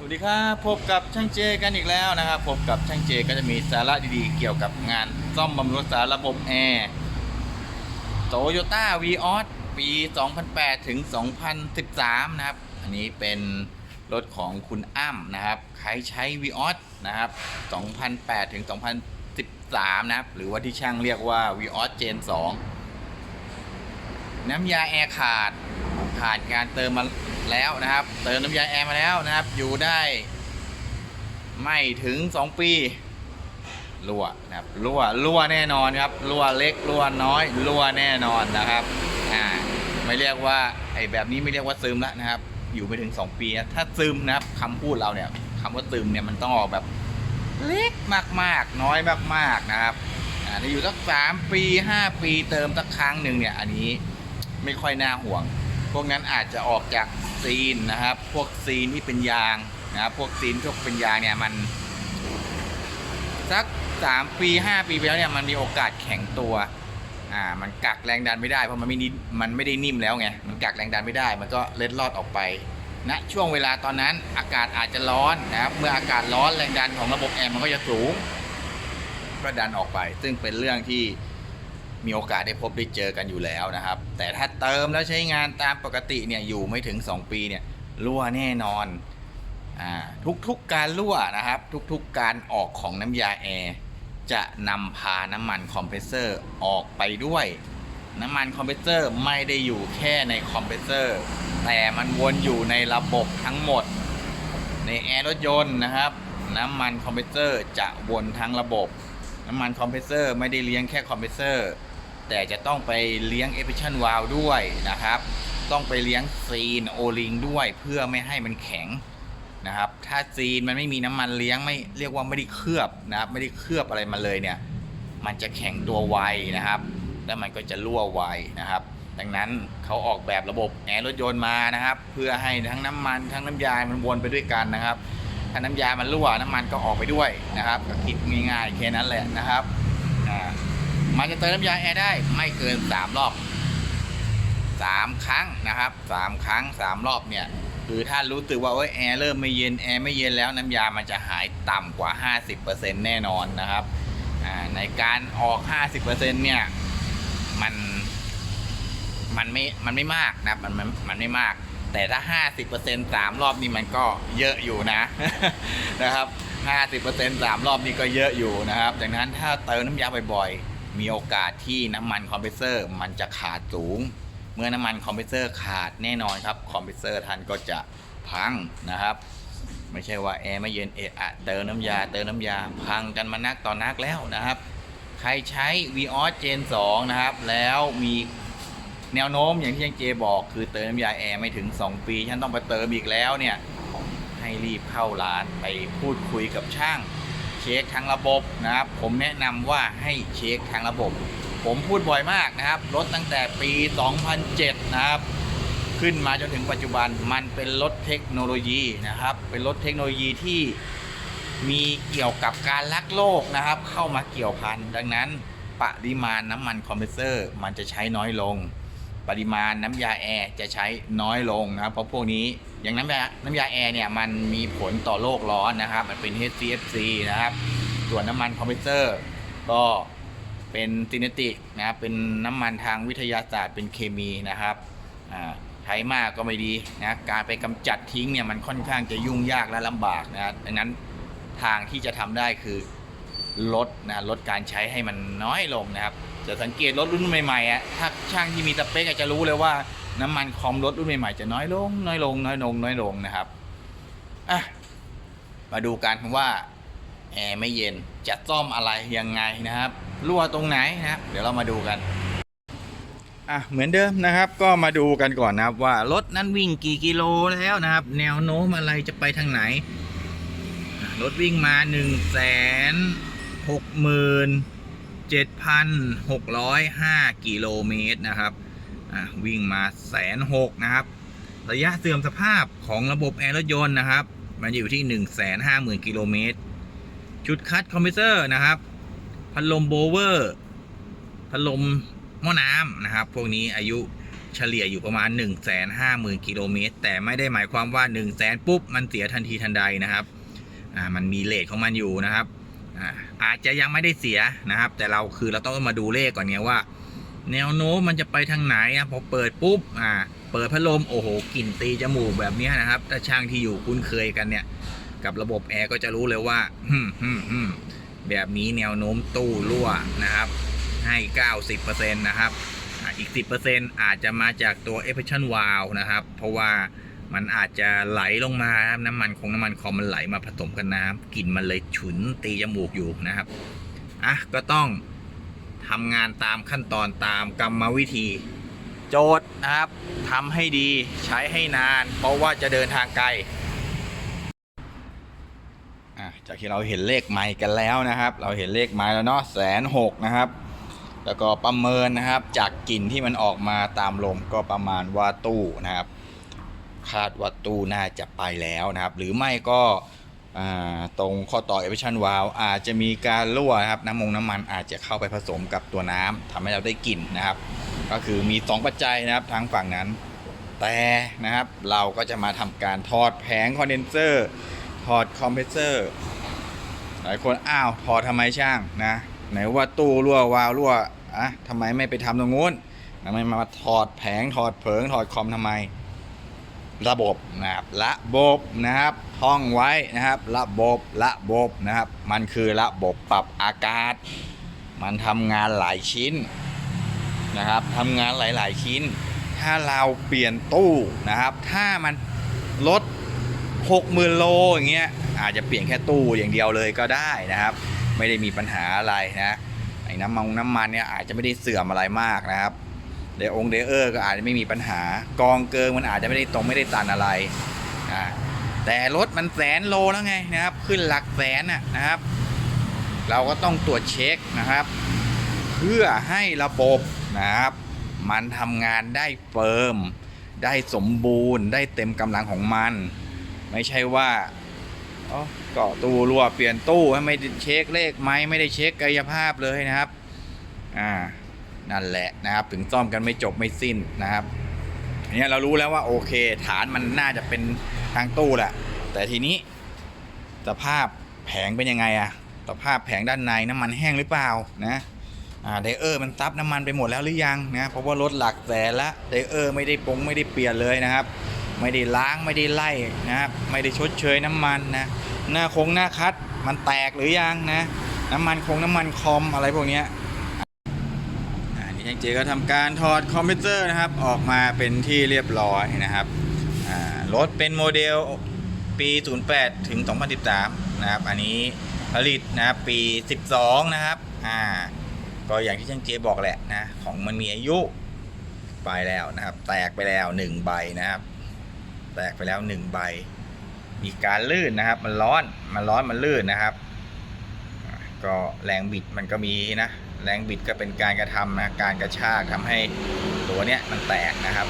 สวัสดีครับพบกับช่างเจกันอีกแล้วนะครับพบกับช่างเจก็จะมีสาระดีๆ เกี่ยวกับงานซ่อมบำรุงรักษาระบบแอร์โตโยต้าวีออสปี 2008 ถึง 2013 นะครับ อันนี้เป็นรถของคุณอ้ำนะครับ ใครใช้วีออสนะครับ 2008 ถึง 2013 นะครับ หรือว่าที่ช่างเรียกว่าวีออสเจน 2 น้ำยาแอร์ขาดผ่านการเติมมา แล้วนะครับ เติมน้ำยาแอร์มาแล้วนะครับ อยู่ได้ ไม่ถึง 2 ปีรั่วนะครับรั่วรั่วแน่นอนครับรั่วเล็กรั่วน้อยรั่วแน่นอนนะครับอ่าไม่เรียกว่าไอ้แบบนี้ไม่เรียกว่าซึมแล้วนะครับ อยู่ไปถึง 2 ปีนะถ้าซึมนะครับคำพูดเราเนี่ยคำว่าซึมเนี่ยมันต้องออกแบบเล็กมากๆ น้อยมากๆนะครับอ่าถ้าอยู่สักสามปีห้าปีเติมสักครั้งหนึ่งเนี่ยอันนี้ไม่ค่อยน่าห่วง พวกนั้นอาจจะออกจากซีนนะครับ พวกซีนที่เป็นยางนะครับพวกซีนพวกเป็นยางเนี่ยมันสักสามปีห้าปีไปแล้วเนี่ยมันมีโอกาสแข็งตัวอ่ามันกักแรงดันไม่ได้เพราะมันไม่นิมันไม่ได้นิ่มแล้วไงมันกักแรงดันไม่ได้ มันก็เล็ดลอดออกไปณนะช่วงเวลาตอนนั้นอากาศอาจจะร้อนนะครับเมื่ออากาศร้อนแรงดันของระบบแอร์มันก็จะสูงก็ดันออกไป ซึ่งเป็นเรื่องที่ มีโอกาสได้พบได้เจอกันอยู่แล้วนะครับ แต่ถ้าเติมแล้วใช้งานตามปกติเนี่ยอยู่ไม่ถึง 2 ปีเนี่ยรั่วแน่นอนอ่าทุกๆการรั่วนะครับ ทุกๆการออกของน้ำยาแอร์จะนำพาน้ำมันคอมเพรสเซอร์ออกไปด้วย น้ำมันคอมเพรสเซอร์ไม่ได้อยู่แค่ในคอมเพรสเซอร์แต่มันวนอยู่ในระบบทั้งหมด ในแอร์รถยนต์นะครับ น้ำมันคอมเพรสเซอร์จะวนทั้งระบบ น้ำมันคอมเพรสเซอร์ไม่ได้เลี้ยงแค่คอมเพรสเซอร์ แต่จะต้องไปเลี้ยงเอ p ิชันวาลด้วยนะครับ ต้องไปเลี้ยงซีนโอลิงด้วยเพื่อไม่ให้มันแข็งนะครับ ถ้าซีนมันไม่มีน้ำมันเลี้ยงไม่เรียกว่าไม่ได้เคลือบนะครับ ไม่ได้เคลือบอะไรมาเลยเนี่ย มันจะแข็งตัวไวนะครับ แล้วมันก็จะรั่วไวนะครับ ดังนั้นเขาออกแบบระบบแอร์รถยนต์มานะครับ เพื่อให้ทั้งน้ำมันทั้งน้ำยา มันวนไปด้วยกันนะครับ ถ้าน้ำยามันรั่วน้ำมันก็ออกไปด้วยนะครับก็คิดง่ายๆแค่นั้นแหละนะครับ มันจะเติมน้ำยาแอร์ได้ไม่เกิน3รอบ3ครั้งนะครับ3ครั้ง3รอบเนี่ยคือถ้ารู้สึกว่าโอ้ยแอร์เริ่มไม่เย็นแอร์ไม่เย็นแล้วน้ำยามันจะหายต่ำกว่า 50%แน่นอนนะครับในการออก 50%เนี่ยมันมันไม่มันไม่มากนะมันมันมันไม่มาก แต่ถ้า 50% 3รอบนี่มันก็เยอะอยู่นะนะครับ 50% 3รอบนี่ก็เยอะอยู่นะครับดังนั้นถ้าเติมน้ำยาบ่อยๆ มีโอกาสที่น้ำมันคอมเพรสเซอร์มันจะขาดสูง เมื่อน้ำมันคอมเพรสเซอร์ขาดแน่นอนครับคอมเพรสเซอร์ท่านก็จะพังนะครับ ไม่ใช่ว่าแอร์ไม่เย็นเอะอะเติมน้ำยาเติมน้ำยาพังกันมานักต่อนักแล้วนะครับ ใครใช้ v ีออสเจน2นะครับ แล้วมีแนวโน้มอย่างที่ยังเจบอกคือเติมน้ำยาแอร์ไม่ถึง 2 ปี ฉันต้องไปเติมอีกแล้วเนี่ยให้รีบเข้าร้านไปพูดคุยกับช่าง ช็คทางระบบนะครับ ผมแนะนำว่าให้เช็คทางระบบ ผมพูดบ่อยมากนะครับ รถตั้งแต่ปี 2007 นะครับ ขึ้นมาจนถึงปัจจุบันมันเป็นรถเทคโนโลยีนะครับ เป็นรถเทคโนโลยีที่มีเกี่ยวกับการลักโลกนะครับ เข้ามาเกี่ยวพันดังนั้นปริมาณน้ำมันคอมเพรสเซอร์ มันจะใช้น้อยลง ปริมาณน้ำยาแอร์จะใช้น้อยลงนะครับ เพราะพวกนี้อย่างน้ำยาน้ำยาแอร์เนี่ยมันมีผลต่อโลกร้อนนะครับ มันเป็น HCFC นะครับ ส่วนน้ำมันคอมเพรสเซอร์ก็เป็นซินเนติกนะครับเป็นน้ำมันทางวิทยาศาสตร์เป็นเคมีนะครับใช้มากก็ไม่ดีนะการไปกำจัดทิ้งเนี่ยมันค่อนข้างจะยุ่งยากและลำบากนะดังนั้นทางที่จะทำได้คือลดนะลดการใช้ให้มันน้อยลงนะครับ จะสังเกตรถรุ่นใหม่ๆอะถ้าช่างที่มีสเปคจะรู้เลยว่าน้ำมันคอมรถรุ่นใหม่ๆจะน้อยลง น้อยลง น้อยลง น้อยลงนะครับอะมาดูกันว่าแอร์ไม่เย็นจะซ่อมอะไรยังไงนะครับรั่วตรงไหนนะครับ เดี๋ยวเรามาดูกันอะเหมือนเดิมนะครับก็มาดูกันก่อนนะครับว่ารถนั้นวิ่งกี่กิโลแล้วนะครับ แนวโน้มอะไรจะไปทางไหนรถวิ่งมา1นึ่งแสนหกหมื่น 7,605 กิโลเมตรนะครับวิ่งมาแสนหกนะครับ ระยะเสื่อมสภาพของระบบแอร์รถยนต์นะครับ มันอยู่ที่ 150,000 กิโลเมตร ชุดคัดคอมพรสเซอร์นะครับ พัดลมโบเวอร์ พัดลมหม้อน้ำนะครับ พวกนี้อายุเฉลี่ยอยู่ประมาณ 1 5 0 0 0 0 กิโลเมตร แต่ไม่ได้หมายความว่า 1 0 0 0 0แสนปุ๊บ มันเสียทันทีทันใดนะครับ อ่า มันมีเลทของมันอยู่นะครับ อาจจะยังไม่ได้เสียนะครับ แต่เราคือเราต้องมาดูเลขก่อนเนี่ยว่า แนวโน้มมันจะไปทางไหนอะพอเปิดปุ๊บอ่าเปิดพัดลมโอ้โหกลิ่นตีจมูกแบบนี้นะครับ ถ้าช่างที่อยู่คุ้นเคยกันเนี่ย กับระบบแอร์ก็จะรู้เลยว่าฮึมฮึมฮึมแบบนี้แนวโน้มตู้รั่วนะครับ ให้ 90%นะครับอะอีก 10%อาจจะมาจากตัว e f f e c t i o n valve นะครับ เพราะว่า มันอาจจะไหลลงมาครับน้ำมันคงน้ำมันคอมมันไหลมาผสมกับน้ำกลิ่นมันเลยฉุนตีจมูกอยู่นะครับอะก็ต้องทำงานตามขั้นตอนตามกรรมวิธี โจทย์นะครับทำให้ดีใช้ให้นาน เพราะว่าจะเดินทางไกลอะจากที่เราเห็นเลขไม้กันแล้วนะครับ เราเห็นเลขไม้แล้วเนาะแสนหกนะครับ แล้วก็ประเมินนะครับจากกลิ่นที่มันออกมาตามลมก็ประมาณว่าตู้นะครับ คาดว่าตู้น่าจะไปแล้วนะครับ หรือไม่ก็ตรงข้อต่อ e v a p o r a t i o n valve อาจจะมีการรั่วครับน้ำมงน้ำมันอาจจะเข้าไปผสมกับตัวน้ำทำให้เราได้กลิ่นนะครับ ก็คือมี 2 ปัจจัยนะครับทางฝั่งนั้น แต่นะครับเราก็จะมาทำการถอดแผงคอนเดนเซอร์ถอดคอมเพรสเซอร์หลายคนอ้าวถอดทำไมช่างนะไหนว่าตู้รั่ววาลรั่วอะทำไมไม่ไปทำตรงนู้นทำไมมาถอดแผงถอดเผิงถอดคอมทำไม ระบบนะครับระบบนะครับท่องไว้นะครับระบบระบบนะครับ มันคือระบบปรับอากาศ มันทำงานหลายชิ้นนะครับทำงานหลาย ๆ ชิ้น ถ้าเราเปลี่ยนตู้นะครับ ถ้ามันลด60,000โลอย่างเงี้ยอาจจะเปลี่ยนแค่ตู้อย่างเดียวเลยก็ได้นะครับ ไม่ได้มีปัญหาอะไรนะไอ้น้ำมันน้ำมันเนี่ยอาจจะไม่ได้เสื่อมอะไรมากนะครับ เดองเดเออร์ก็อาจจะไม่มีปัญหา กองเกิงมันอาจจะไม่ได้ตรงไม่ได้ตันอะไรนะแต่รถมันแสนโลแล้วไงนะครับ ขึ้นหลักแสนนะครับ เราก็ต้องตรวจเช็คนะครับ เพื่อให้ระบบนะครับ มันทำงานได้เฟิร์มได้สมบูรณ์ ได้เต็มกำลังของมัน ไม่ใช่ว่าอ๋อก็ตู้รั่วเปลี่ยนตู้ไม่ได้เช็คเลขไหมไม่ได้เช็คกายภาพเลยนะครับ อ่า นั่นแหละนะครับ ถึงซ่อมกันไม่จบไม่สิ้นนะครับอันนี้เรารู้แล้วว่าโอเค ฐานมันน่าจะเป็นทางตู้แหละ แต่ทีนี้ สภาพแผงเป็นยังไงอะสภาพแผงด้านในน้ำมันแห้งหรือเปล่านะไดเออร์มันซับน้ำมันไปหมดแล้วหรือยังนะเพราะว่ารถหลักแสนละไดเออร์ไม่ได้ปงไม่ได้เปลี่ยนเลยนะครับ ไม่ได้ล้างไม่ได้ไล่นะครับไม่ได้ชดเชยน้ำมันนะหน้าคงหน้าคัดมันแตกหรือยังนะ น้ำมันคงน้ำมันคอมอะไรพวกนี้ ยอ่านี่ช่างเจก็ทำการถอดคอมพิวเตอร์นะครับ ออกมาเป็นที่เรียบร้อยนะครับรถเป็นโมเดลปี 08 ถึง 2013 นะครับ อันนี้ผลิตนะครับปี 12 นะครับ อ่า ก็อย่างที่ช่างเจบอกแหละนะ ของมันมีอายุไปแล้วนะครับ แตกไปแล้วหนึ่งใบนะครับ แตกไปแล้วหนึ่งใบ มีการลื่นนะครับ มันร้อน มันร้อน มันลื่นนะครับ ก็แรงบิดมันก็มีนะ แรงบิดก็เป็นการกระทำนะการกระชากทำให้ตัวเนี้ยมันแตกนะครับ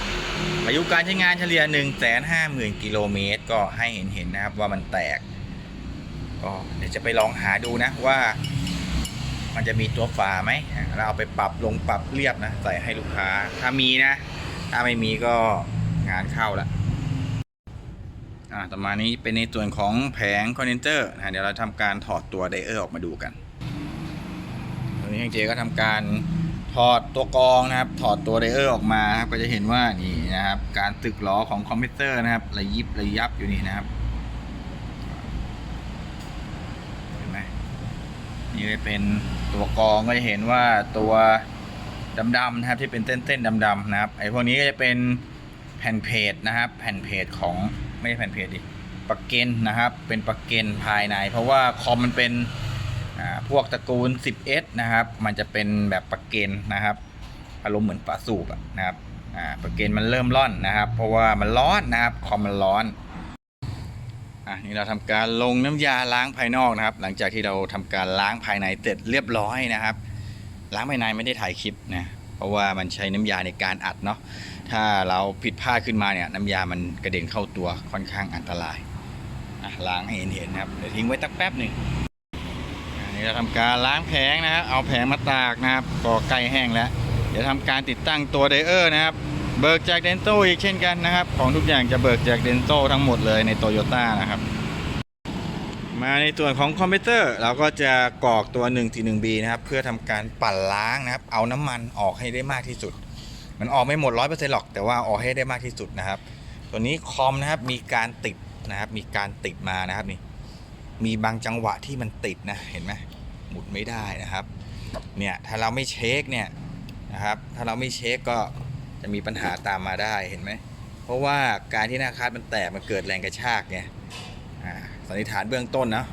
อายุการใช้งานเฉลี่ย 1 5 0 0 0 0กิโลเมตรก็ให้เห็นเห็นๆนะครับว่ามันแตก ก็เดี๋ยวจะไปลองหาดูนะว่า มันจะมีตัวฝาไหมเราเอาไปปรับลงปรับเรียบนะใส่ให้ลูกค้า ถ้ามีนะ ถ้าไม่มีก็งานเข้าละอ่าต่อมานี้เป็นในส่วนของแผงคอนเดนเซอร์นะเดี๋ยวเราทำการถอดตัวไดเออร์ออกมาดูกัน นี้ทางเจก็ทำการถอดตัวกรองนะครับ ถอดตัวไดเออร์ออกมาครับก็จะเห็นว่านี่นะครับ การตึกล้อของคอมพิวเตอร์นะครับระยิบระยับอยู่นี่นะครับเห็นไหมนี่เลยเป็นตัวกรองก็จะเห็นว่าตัวดำๆนะครับที่เป็นเส้นๆดำๆนะครับไอ้พวกนี้ก็จะเป็นแผ่นเพจนะครับ แผ่นเพจของไม่ใช่แผ่นเพจดิปลักเกนนะครับ เป็นปลักเกนภายใน เพราะว่าคอมมันเป็น พวกตระกูล 10s นะครับ มันจะเป็นแบบปลักเกนนะครับ อารมณ์เหมือนฝาสูบอะนะครับ อ่าปลักเกนมันเริ่มร่อนนะครับ เพราะว่ามันร้อนนะครับ คอมมันร้อน อะนี่เราทำการลงน้ำยาล้างภายนอกนะครับ หลังจากที่เราทำการล้างภายในเสร็จเรียบร้อยนะครับ ล้างภายในไม่ได้ถ่ายคลิปนะ เพราะว่ามันใช้น้ำยาในการอัดเนาะ ถ้าเราผิดพลาดขึ้นมาเนี่ย น้ำยามันกระเด็นเข้าตัวค่อนข้างอันตราย อะล้างให้เห็นนๆนะครับ เดี๋ยวทิ้งไว้สักแป๊บหนึ่ง นี่เราทำการล้างแผงนะครับ เอาแผงมาตากนะครับก็ใกล้แห้งแล้ว เดี๋ยวทำการติดตั้งตัวไดเออร์นะครับ เบิกจากเดนโตอีกเช่นกันนะครับ ของทุกอย่างจะเบิกจากเดนโตทั้งหมดเลยในโตโยต้านะครับ มาในส่วนของคอมพิวเตอร์เราก็จะกรอกตัว 1T1B นะครับ เพื่อทำการปั่นล้างนะครับ เอาน้ำมันออกให้ได้มากที่สุด มันออกไม่หมด 100%หรอก แต่ว่าออกให้ได้มากที่สุดนะครับ ตัวนี้คอมนะครับมีการติดนะครับ มีการติดมานะครับนี่มีบางจังหวะที่มันติดนะ เห็นไหม หมุดไม่ได้นะครับ เนี่ยถ้าเราไม่เช็คเนี่ยนะครับ ถ้าเราไม่เช็คก็จะมีปัญหาตามมาได้เห็นไหม เพราะว่าการที่หน้าคาดมันแตกมันเกิดแรงกระชากไงอ่าสันนิษฐานเบื้องต้นนะ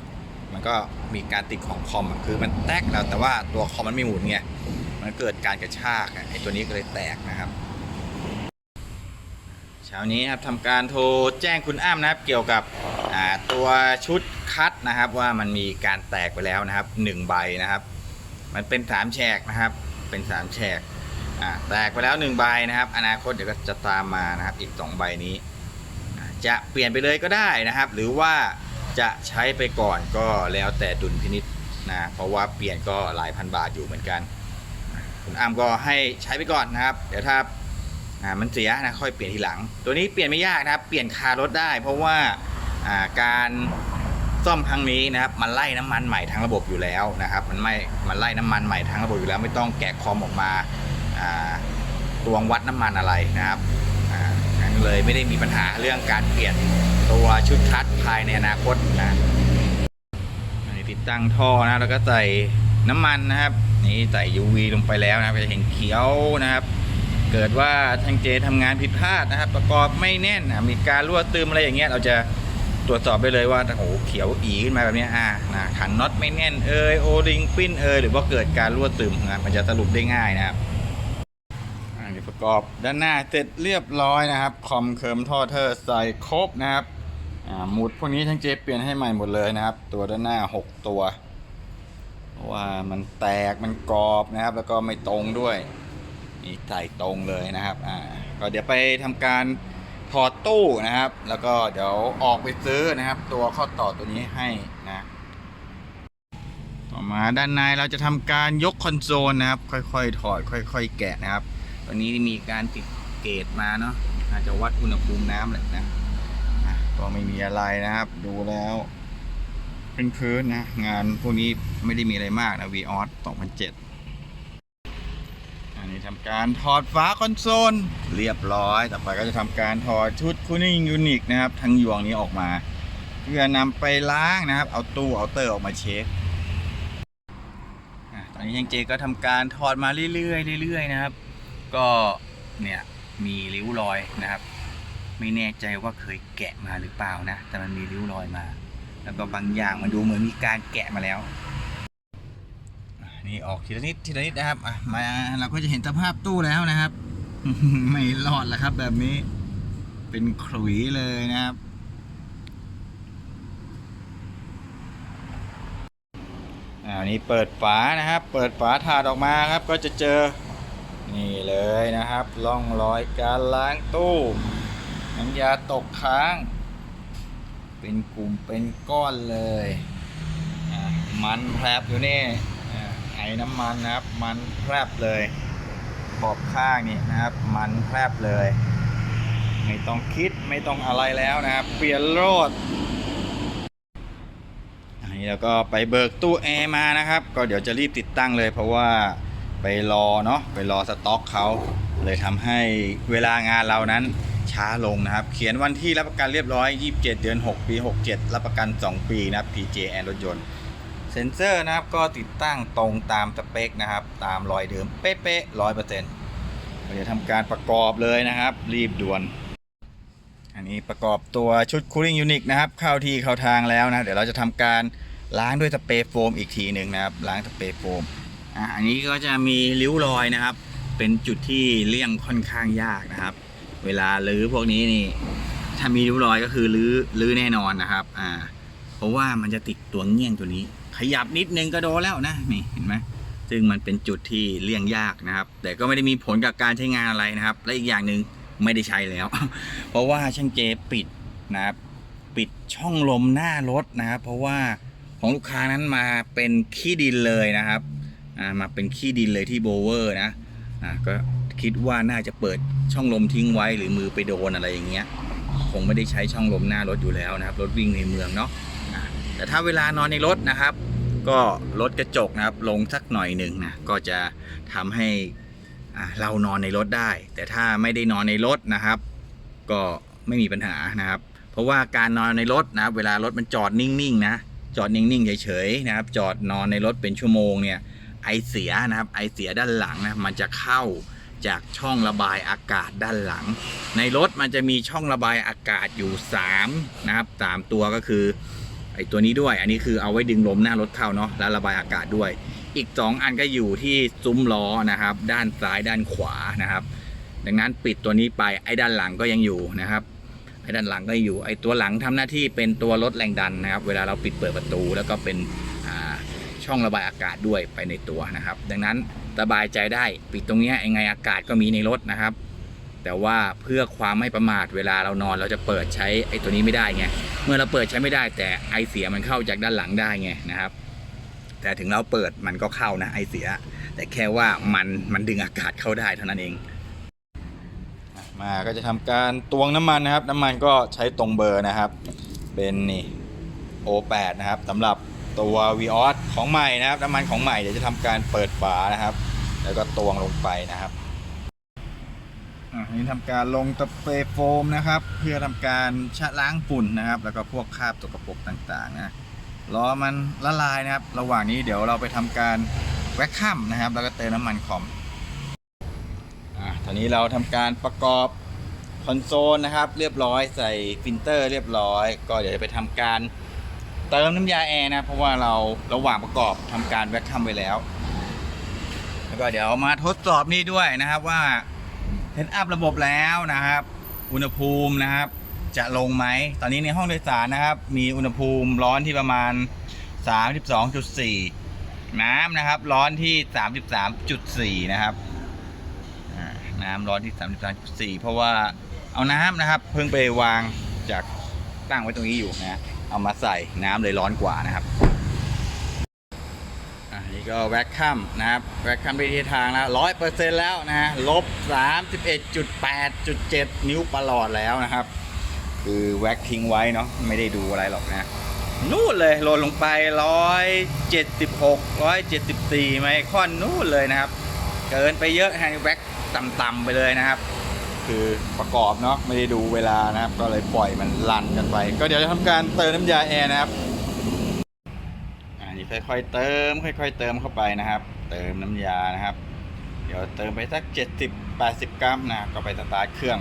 มันก็มีการติดของคอมคือมันแตกแล้วแต่ว่าตัวคอมมันไม่หมุนไงมันเกิดการกระชากไอ้ตัวนี้ก็เลยแตกนะครับเช้านี้ครับทำการโทรแจ้งคุณอ้ำนะครับ เกี่ยวกับอ่าตัวชุด คัดนะครับว่ามันมีการแตกไปแล้วนะครับหนึ่งใบนะครับ มันเป็นสามแฉกนะครับ เป็นสามแฉกอ่าแตกไปแล้วหนึ่งใบนะครับ อนาคตเดี๋ยวก็จะตามมานะครับ อีกสองใบนี้ จะเปลี่ยนไปเลยก็ได้นะครับ หรือว่าจะใช้ไปก่อนก็แล้วแต่ดุลพินิษนะเพราะว่าเปลี่ยนก็หลายพันบาทอยู่เหมือนกัน คุณอ้ำก็ให้ใช้ไปก่อนนะครับ เดี๋ยวถ้ามันเสียนะค่อยเปลี่ยนทีหลัง ตัวนี้เปลี่ยนไม่ยากนะครับ เปลี่ยนคารถได้ เพราะว่าการ ซ่อมครั้งนี้นะครับมันไล่น้ำมันใหม่ทั้งระบบอยู่แล้วนะครับ มันไม่มันไล่น้ำมันใหม่ทั้งระบบอยู่แล้ว ไม่ต้องแกะคอมออกมาตวงวัดน้ำมันอะไรนะครับนั้นเลยไม่ได้มีปัญหาเรื่องการเปลี่ยนตัวชุดคัดภายในอนาคตนะติดตั้งท่อนะแล้วก็ใส่น้ำมันนะครับ นี่ใส่ UV ลงไปแล้วนะจะเห็นเขียวนะครับ เกิดว่าทางเจทำงานผิดพลาดนะครับ ประกอบไม่แน่นอะมีการรั่วซึมอะไรอย่างเงี้ยเราจะ ตรวจสอบได้เลยว่าโอ้โหเขียวอีขึ้นมาแบบนี้อ่านะขันน็อตไม่แน่นเอยโอริงปิ้นเอยหรือว่าเกิดการรั่วซึมนะมันจะสรุปได้ง่ายนะครับอ่าเดี๋ยวประกอบด้านหน้าเสร็จเรียบร้อยนะครับคอมเคิร์มท่อเทอร์ใส่ครบนะครับอ่าหมุดพวกนี้ทางเจเปลี่ยนให้ใหม่หมดเลยนะครับ ตัวด้านหน้า 6 ตัวว่ามันแตกมันกรอบนะครับ แล้วก็ไม่ตรงด้วยนี่ใส่ตรงเลยนะครับอ่าก็เดี๋ยวไปทำการ ถอดตู้นะครับ แล้วก็เดี๋ยวออกไปซื้อนะครับ ตัวข้อต่อตัวนี้ให้นะ ต่อมาด้านในเราจะทำการยกคอนโซลนะครับ ค่อยๆถอดค่อย ๆ แกะนะครับตัวนี้มีการติดเกจมาเนาะอาจจะวัดอุณหภูมิน้ำแหละนะก็ไม่มีอะไรนะครับ ดูแล้วเป็นพื้นนะ งานพวกนี้ไม่ได้มีอะไรมากนะ v ีออส2007อัน นี้ทำการถอดฝาคอนโซลเรียบร้อย ต่อไปก็จะทำการถอดชุดคูนิ่งยูนิคนะครับทั้งยวงนี้ออกมา เพื่อนำไปล้างนะครับ เอาตู้เอาเตอร์ออกมาเช็คตอนนี้ยังเจก็ทำการถอดมาเรื่อยๆเรื่อยๆนะครับ ก็เนี่ยมีริ้วรอยนะครับ ไม่แน่ใจว่าเคยแกะมาหรือเปล่านะ แต่มันมีริ้วรอยมา แล้วก็บางอย่างมันดูเหมือนมีการแกะมาแล้ว นี่ออกทีละนิดทีละนิดนะครับอะมาเราก็จะเห็นสภาพตู้แล้วนะครับ ไม่รอดแล้วครับ แบบนี้ เป็นขลุยเลยนะครับอ่านี่เปิดฝานะครับ เปิดฝาถาดออกมาครับ ก็จะเจอ นี่เลยนะครับร่องรอยการล้างตู้น้ำยาตกค้าง เป็นกลุ่มเป็นก้อนเลย มันแผลบอยู่นี่ น้ำมันนะครับ มันแผลบเลย ขอบข้างนี่นะครับ มันแผลบเลย ไม่ต้องคิดไม่ต้องอะไรแล้วนะครับ เปลี่ยนโลดอันนี้แล้วก็ไปเบิกตู้แอร์มานะครับ ก็เดี๋ยวจะรีบติดตั้งเลย เพราะว่าไปรอเนาะไปรอสต็อกเขาเลยทำให้เวลางานเรานั้นช้าลงนะครับ เขียนวันที่รับประกันเรียบร้อย 27 เดือน 6 ปี 67 รับประกัน 2 ปีนะครับ PJ แอนรถยนต์ เซ็นเซอร์นะครับก็ติดตั้งตรงตามสเปคนะครับ ตามรอยเดิมเป๊ะๆร้อยเปอร์เซ็นต์เราจะทำการประกอบเลยนะครับ รีบด่วน อันนี้ประกอบตัวชุด Cooling Unit นะครับ เข้าที่เข้าทางแล้วนะ เดี๋ยวเราจะทำการล้างด้วยสเปรย์โฟมอีกทีหนึ่งนะครับ ล้างสเปรย์โฟมอะอันนี้ก็จะมีริ้วรอยนะครับ เป็นจุดที่เลี่ยงค่อนข้างยากนะครับ เวลาลื้อพวกนี้นี่ถ้ามีริ้วรอยก็คือลื้อลื้อแน่นอนนะครับอ่าเพราะว่ามันจะติดตัวเงี้ยงตัวนี้ ขยับนิดนึงก็โดนแล้วนะนี่เห็นไหมซึ่งมันเป็นจุดที่เลี่ยงยากนะครับ แต่ก็ไม่ได้มีผลกับการใช้งานอะไรนะครับ และอีกอย่างหนึ่งไม่ได้ใช้แล้ว เพราะว่าช่างเจปิดนะครับ ปิดช่องลมหน้ารถนะครับ เพราะว่าของลูกค้านั้นมาเป็นขี้ดินเลยนะครับมาเป็นขี้ดินเลยที่โบเวอร์นะก็คิดว่าน่าจะเปิดช่องลมทิ้งไว้หรือมือไปโดนอะไรอย่างเงี้ยคงไม่ได้ใช้ช่องลมหน้ารถอยู่แล้วนะครับ รถวิ่งในเมืองเนาะ แต่ถ้าเวลานอนในรถนะครับ ก็ลดกระจกนะครับ ลงสักหน่อยหนึ่งนะก็จะทำให้เรานอนในรถได้ แต่ถ้าไม่ได้นอนในรถนะครับ ก็ไม่มีปัญหานะครับ เพราะว่าการนอนในรถนะครับ เวลารถมันจอดนิ่งๆนะจอดนิ่งๆเฉยๆนะครับ จอดนอนในรถเป็นชั่วโมงเนี่ยไอเสียนะครับ ไอเสียด้านหลังนะมันจะเข้าจากช่องระบายอากาศด้านหลัง ในรถมันจะมีช่องระบายอากาศอยู่ 3 นะครับสามตัวก็คือ ไอตัวนี้ด้วย อันนี้คือเอาไว้ดึงลมหน้ารถเข้าเนาะแล้วระบายอากาศด้วย อีก 2 อันก็อยู่ที่ซุ้มล้อนะครับ ด้านซ้ายด้านขวานะครับ ดังนั้นปิดตัวนี้ไปไอ้ด้านหลังก็ยังอยู่นะครับไอ้ด้านหลังก็อยู่ไอ้ตัวหลังทำหน้าที่เป็นตัวลดแรงดันนะครับ เวลาเราปิดเปิดประตู แล้วก็เป็นช่องระบายอากาศด้วยไปในตัวนะครับ ดังนั้นสบายใจได้ปิดตรงนี้ยังไงอากาศก็มีในรถนะครับ แต่ว่าเพื่อความไม่ประมาทเวลาเรานอนเราจะเปิดใช้ไอ้ตัวนี้ไม่ได้ไงเมื่อเราเปิดใช้ไม่ได้ แต่ไอเสียมันเข้าจากด้านหลังได้ไงนะครับ แต่ถึงเราเปิดมันก็เข้านะไอเสีย แต่แค่ว่ามันมันดึงอากาศเข้าได้เท่านั้นเอง มาก็จะทำการตวงน้ำมันนะครับ น้ำมันก็ใช้ตรงเบอร์นะครับ เป็นนี่ O8 นะครับสำหรับตัว v ีออสของใหม่นะครับน้ำมันของใหม่เดี๋ยวจะทำการเปิดฝานะครับ แล้วก็ตวงลงไปนะครับ อันนี้ทำการลงตะเปรย์โฟมนะครับ เพื่อทำการชะล้างฝุ่นนะครับ แล้วก็พวกคราบตกปรกต่างๆนะรอมันละลายนะครับ ระหว่างนี้เดี๋ยวเราไปทำการแวคคัมนะครับ แล้วก็เติมน้ำมันคอมอะตอนนี้เราทำการประกอบคอนโซลนะครับ เรียบร้อยใส่ฟิลเตอร์เรียบร้อย ก็เดี๋ยวจะไปทำการเติมน้ำยาแอร์นะเพราะว่าเราระหว่างประกอบทำการแวคคัมไปแล้ว แล้วก็เดี๋ยวมาทดสอบนี่ด้วยนะครับว่า เซตอัพระบบแล้วนะครับ อุณหภูมินะครับ จะลงไหม ตอนนี้ในห้องโดยสารนะครับ มีอุณหภูมิร้อนที่ประมาณ 32.4 น้ำนะครับ ร้อนที่ 33.4 นะครับน้ำร้อนที่ 33.4 เพราะว่าเอาน้ำนะครับ เพิ่งไปวางจากตั้งไว้ตรงนี้อยู่นะ เอามาใส่น้ำเลยร้อนกว่านะครับ ก็แวคคัมนะครับ แวคคัมไปที่ทางแล้วร้อยเปอร์เซ็นต์แล้วนะลบ31.8.7นิ้วประหลอดแล้วนะครับ คือแว็กทิ้งไว้เนาะไม่ได้ดูอะไรหรอกนะ นู่นเลยโหลดลงไป176 174ไมครอนนู่นเลยนะครับ เกินไปเยอะฮะแว็กต่ำๆไปเลยนะครับ คือประกอบเนาะไม่ได้ดูเวลานะครับ ก็เลยปล่อยมันลันกันไป ก็เดี๋ยวจะทำการเติมน้ำยาแอร์นะครับ ค่อยๆเติม ค่อย ๆ เติมเข้าไปนะครับ เติมน้ำยานะครับ เดี๋ยวเติมไปสัก 70-80 กรัมนะก็ไปสตาร์ทเครื่อง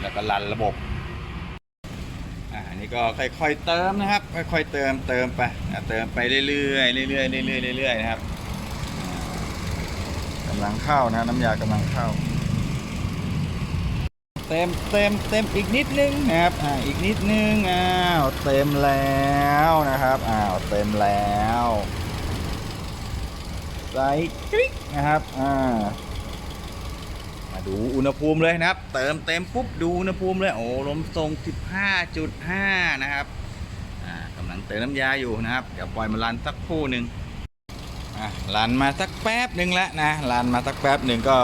แล้วก็รันระบบอ่าอันนี้ก็ค่อยๆเติมนะครับ ค่อยๆเติมเติมไปอะเติมไปเรื่อยๆเรื่อยๆเรื่อยๆเรื่อยๆนะครับอ่ากำลังเข้านะน้ำยากำลังเข้า เต็มเต็มเต็มอีกนิดนึงนะครับอ่าอีกนิดนึงอ้าวเต็มแล้วนะครับอ้าวเต็มแล้วใส่คลิกนะครับอ่ามาดูอุณหภูมิเลยนะครับ เติมเต็มปุ๊บดูอุณหภูมิเลยโอ้ลมทรง 15.5 นะครับอ่ากำลังเติมน้ำยาอยู่นะครับเดี๋ยวปล่อยมันรันสักครู่หนึ่งอะรันมาสักแป๊บหนึ่งแล้วนะรันมาสักแป๊บหนึ่งก็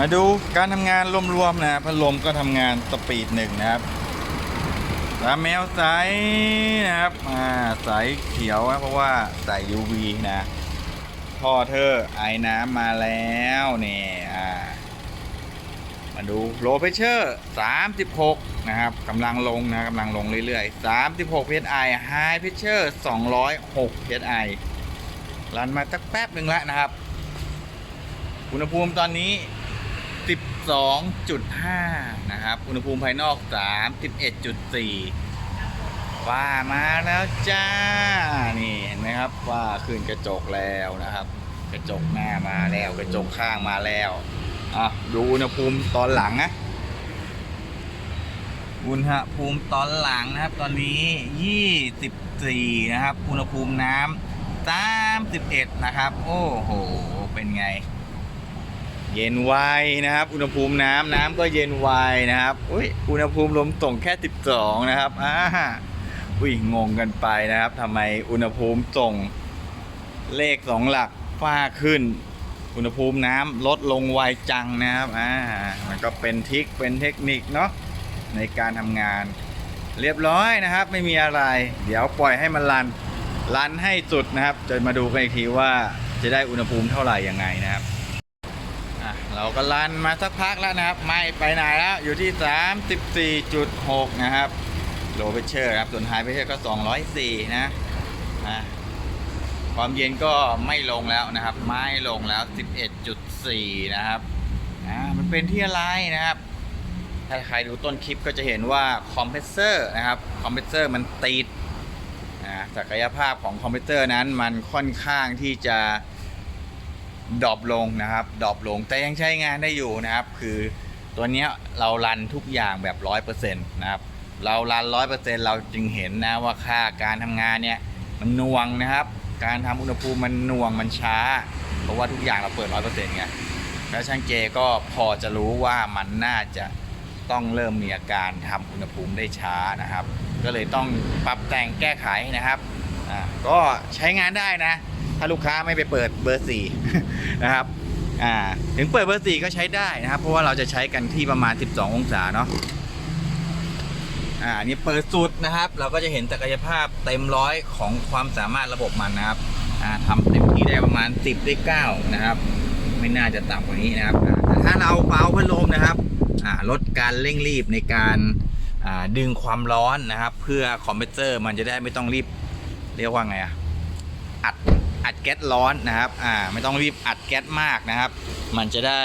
มาดูการทำงานรวมๆนะพัดลมก็ทำงานสปีดหนึ่งนะครับตาแมวใสนะครับอ่าใสเขียวนะเพราะว่าใส่ UV นะท่อเธอไอ้น้ำมาแล้วเนี่ยอ่ามาดูโลเพเชอร์36 นะครับกำลังลงนะกำลังลงเรื่อยๆ 36 psi High Pressure 206 psi รันมาสักแป๊บหนึ่งแล้วนะครับ อุณหภูมิตอนนี้ 12.5 นะครับ อุณหภูมิภายนอก 31.4ฟ้ามาแล้วจ้า นี่เห็นไหมครับฟ้าขึ้นกระจกแล้วนะครับ กระจกหน้ามาแล้วกระจกข้างมาแล้วอะดูอุณหภูมิตอนหลังนะอุณหภูมิตอนหลังนะครับ ตอนนี้ 24 นะครับ อุณหภูมิน้ำ31 นะครับ โอ้โห เป็นไง เย็นไวนะครับ อุณหภูมิน้ำน้ำก็เย็นไวนะครับอุ้ยอุณหภูมิลมส่งแค่ 12 นะครับอ่าอุ้ยงงกันไปนะครับทำไมอุณหภูมิส่งเลขสองหลักฟ้าขึ้น อุณหภูมิน้ำลดลงไวจังนะครับอ่ามันก็เป็นทิคเป็นเทคนิคเนาะในการทำงาน เรียบร้อยนะครับ ไม่มีอะไร เดี๋ยวปล่อยให้มันรันรันให้สุดนะครับจะมาดูกันอีกทีว่าจะได้อุณหภูมิเท่าไหร่ยังไงนะครับ เราก็รันมาสักพักแล้วนะครับ ไม่ไปไหนแล้ว อยู่ที่ 34.6 นะครับโลเ e เชอร์ครับส่วนไฮเ e เชอร์ก็ 204 นะอะความเย็นก็ไม่ลงแล้วนะครับ ไม่ลงแล้ว 11.4 นะครับอ่ามันเป็นที่อะไรนะครับ ถ้าใครดูต้นคลิปก็จะเห็นว่าคอมเพรสเซอร์นะครับ คอมเพรสเซอร์มันติดศักยภาพของคอมเพรสเซอร์นั้นมันค่อนข้างที่จะ ดรอปลงนะครับดรอปลงแต่ยังใช้งานได้อยู่นะครับ คือตัวนี้เรารันทุกอย่างแบบร้อยเปอร์เซ็นต์นะครับ เรารันร้อยเปอร์เซ็นต์เราจึงเห็นนะว่าค่าการทำงานเนี่ยมันน่วงนะครับ การทำอุณหภูมิมันน่วงมันช้า เพราะว่าทุกอย่างเราเปิดร้อยเปอร์เซ็นต์ไงแล้วช่างเจก็พอจะรู้ว่ามันน่าจะต้องเริ่มมีอาการทำอุณหภูมิได้ช้านะครับ ก็เลยต้องปรับแต่งแก้ไขนะครับก็ใช้งานได้นะ ถ้าลูกค้าไม่ไปเปิดเบอร์สี่นะครับอ่าถึงเปิดเบอร์สี่ก็ใช้ได้นะครับ เพราะว่าเราจะใช้กันที่ประมาณ 12 องศาเนาะอ่าอันนี่เปิดสุดนะครับ เราก็จะเห็นศักยภาพเต็มร้อยของความสามารถระบบมันนะครับอ่าทำเต็มที่ได้ประมาณ 10ด้9นะครับ ไม่น่าจะต่ำกว่านี้นะครับแต่ถ้าเราเบาพัดลมนะครับอ่าลดการเร่งรีบในการอ่าดึงความร้อนนะครับ เพื่อคอมเพรสเซอร์มันจะได้ไม่ต้องรีบเรียกว่าไงอะอัด อัดแก๊สร้อนนะครับอ่าไม่ต้องรีบอัดแก๊สมากนะครับ มันจะได้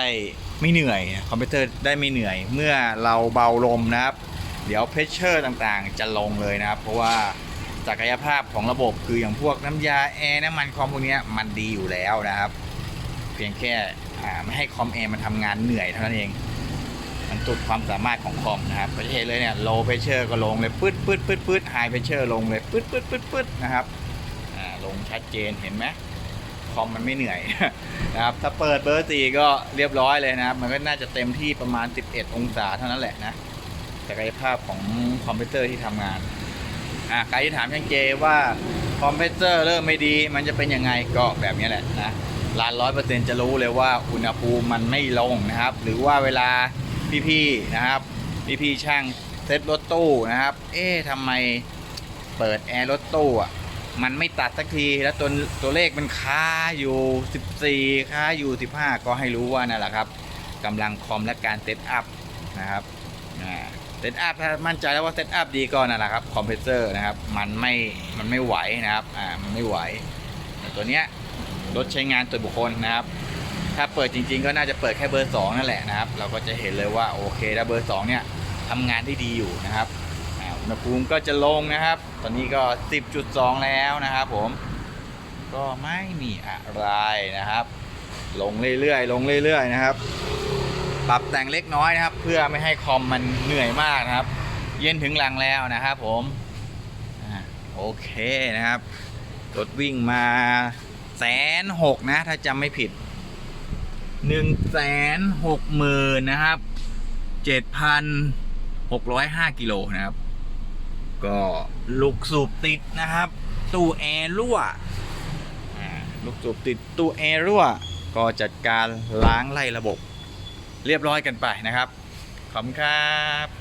ไม่เหนื่อยคอมเพรสเซอร์ได้ไม่เหนื่อย เมื่อเราเบาลมนะครับ เดี๋ยวเพรสเชอร์ต่างๆ จะลงเลยนะครับ เพราะว่าศักยภาพของระบบคืออย่างพวกน้ำยาแอร์น้ำมันคอมพวกเนี้ยมันดีอยู่แล้วนะครับ เพียงแค่อ่าไม่ให้คอมแอร์มันทำงานเหนื่อยเท่านั้นเอง มันตุดความสามารถของคอมนะครับก็จะเห็นเลยเนี่ย low pressure ก็ลงเลยปื๊ดปื๊ดปื๊ดปื๊ด high pressure ลงเลยปื๊ดปื๊ดปื๊ดปื๊ดนะครับ ลงชัดเจนเห็นไหมคอมมันไม่เหนื่อยนะครับ ถ้าเปิดเบอร์สี่ก็เรียบร้อยเลยนะครับ มันก็น่าจะเต็มที่ประมาณ 11 องศาเท่านั้นแหละนะศักยภาพของคอมพิวเตอร์ที่ทำงาน อ่าใครที่ถามช่างเจว่าคอมพิวเตอร์เริ่มไม่ดี มันจะเป็นยังไงก็แบบนี้แหละนะล้านร้อยเปอร์เซ็นต์จะรู้เลยว่าอุณหภูมิมันไม่ลงนะครับ หรือว่าเวลาพี่ๆนะครับ พี่ๆช่างเซ็ตรถตู้นะครับ เอ๊ะทำไมเปิดแอร์รถตู้อะ มันไม่ตัดสักทีแล้วตัวตัวเลขมันค้าอยู่ 14ค้าอยู่ 15 ก็ให้รู้ว่านั่นแหละครับกำลังคอมและการเซตอัพนะครับเซตอัพถ้ามั่นใจแล้วว่าเซตอัพดีก็นั่นแหละครับคอมเพรสเซอร์นะครับมันไม่มันไม่ไหวนะครับอ่ามันไม่ไหวต่ตัวเนี้ยรถใช้งานตัวบุคคลนะครับ ถ้าเปิดจริง ๆ ก็น่าจะเปิดแค่เบอร์ 2 นั่นแหละนะครับ เราก็จะเห็นเลยว่าโอเคแล้วเบอร์ 2 เนี่ยทำงานได้ดีอยู่นะครับ อุณหภูมิก็จะลงนะครับ ตอนนี้ก็ 10.2 แล้วนะครับผม ก็ไม่มีอะไรนะครับ ลงเรื่อยๆ ลงเรื่อยๆนะครับ ปรับแต่งเล็กน้อยนะครับ เพื่อไม่ให้คอมมันเหนื่อยมากนะครับ เย็นถึงหลังแล้วนะครับผมอโอเคนะครับ รถวิ่งมาแสนหกนะ ถ้าจำไม่ผิดหนึ่งแสนหกหมื่นนะครับเจ็ดพันหกร้อยห้ากิโลนะครับ ก็ลูกสูบติดนะครับ ตู้แอร์รั่วลูกสูบติดตู้แอร์รั่ว ก็จัดการล้างไล่ระบบ เรียบร้อยกันไปนะครับ ขอบคุณครับ